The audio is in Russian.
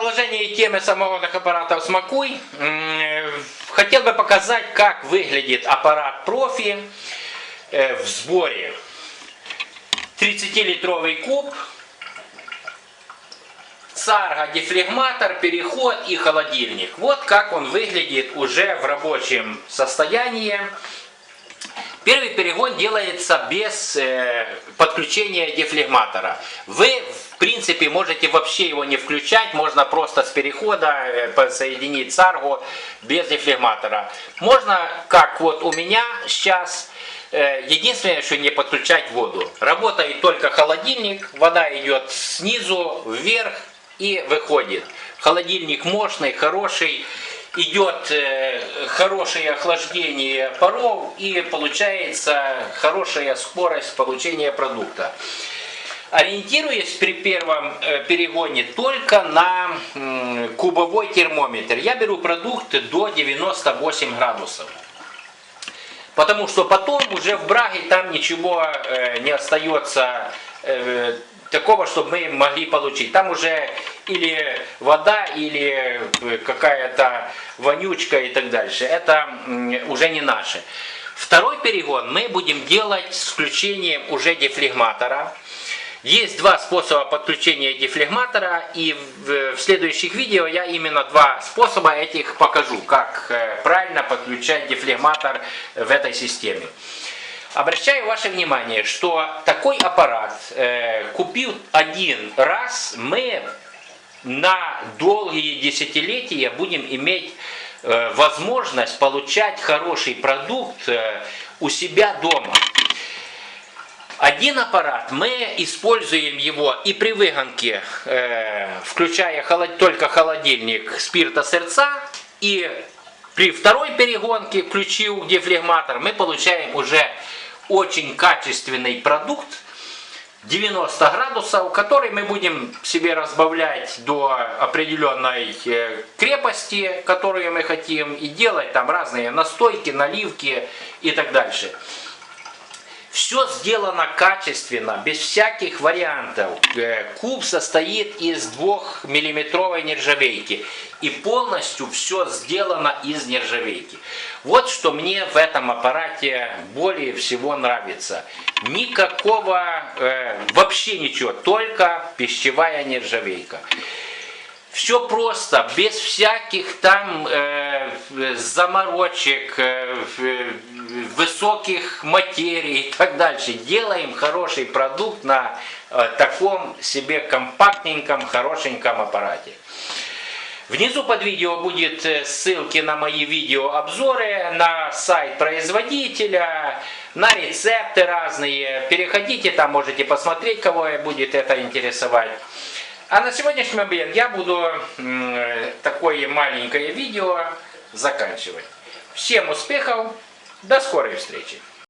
продолжении темы самогонных аппаратов «Смакуй» м, хотел бы показать, как выглядит аппарат профи э, в сборе. 30-литровый куб, царга, дефлегматор, переход и холодильник. Вот как он выглядит уже в рабочем состоянии. Первый перегон делается без э, подключения дефлегматора. Вы, в принципе, можете вообще его не включать, можно просто с перехода э, подсоединить царгу без дефлегматора. Можно, как вот у меня сейчас, э, единственное, что не подключать воду. Работает только холодильник, вода идет снизу вверх и выходит. Холодильник мощный, хороший идет э, хорошее охлаждение паров и получается хорошая скорость получения продукта. Ориентируясь при первом э, перегоне только на кубовой термометр, я беру продукты до 98 градусов. Потому что потом уже в браге там ничего э, не остается такого, чтобы мы могли получить. Там уже или вода, или э, какая-то вонючка и так дальше. Это уже не наше. Второй перегон мы будем делать с включением уже дефлегматора. Есть два способа подключения дефлегматора, и в, в следующих видео я именно два способа этих покажу, как э, правильно подключать дефлегматор в этой системе. Обращаю ваше внимание, что такой аппарат, э, купив один раз, мы на долгие десятилетия будем иметь э, возможность получать хороший продукт э, у себя дома. Один аппарат, мы используем его и при выгонке, э, включая только холодильник спирта сердца, и при второй перегонке, включив дефлегматор, мы получаем уже очень качественный продукт, 90 градусов, который мы будем себе разбавлять до определенной э, крепости, которую мы хотим, и делать там разные настойки, наливки и так дальше. Все сделано качественно, без всяких вариантов. Э, Куб состоит из двухмиллиметровой нержавейки. И полностью все сделано из нержавейки. Вот что мне в этом аппарате более всего нравится. Никакого, э, вообще ничего, только пищевая нержавейка. Все просто, без всяких там э, заморочек, э, в- высоких материй и так дальше. Делаем хороший продукт на э, таком себе компактненьком, хорошеньком аппарате. Внизу под видео будет э, ссылки на мои видеообзоры, на сайт производителя, на рецепты разные. Переходите, там можете посмотреть, кого будет это интересовать. А на сегодняшний момент я буду такое маленькое видео заканчивать. Всем успехов, до скорой встречи!